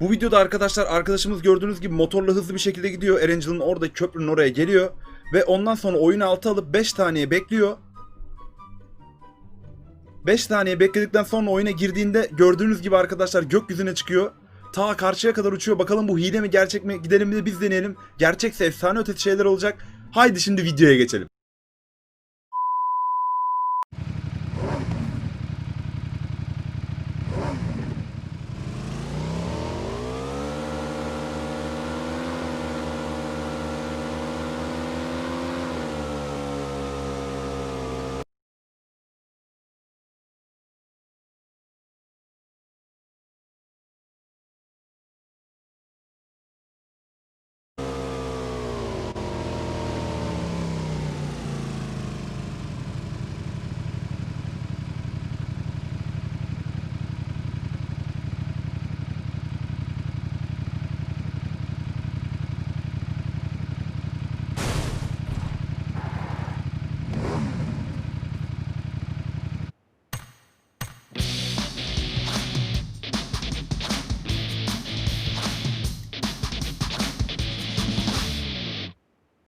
Bu videoda arkadaşlar arkadaşımız gördüğünüz gibi motorla hızlı bir şekilde gidiyor. Erangel'ın orada köprünün oraya geliyor. Ve ondan sonra oyunu altı alıp 5 taneye bekliyor. 5 taneye bekledikten sonra oyuna girdiğinde gördüğünüz gibi arkadaşlar gökyüzüne çıkıyor. Ta karşıya kadar uçuyor. Bakalım bu hile mi gerçek mi? Gidelim de biz deneyelim. Gerçekse efsane ötesi şeyler olacak. Haydi şimdi videoya geçelim.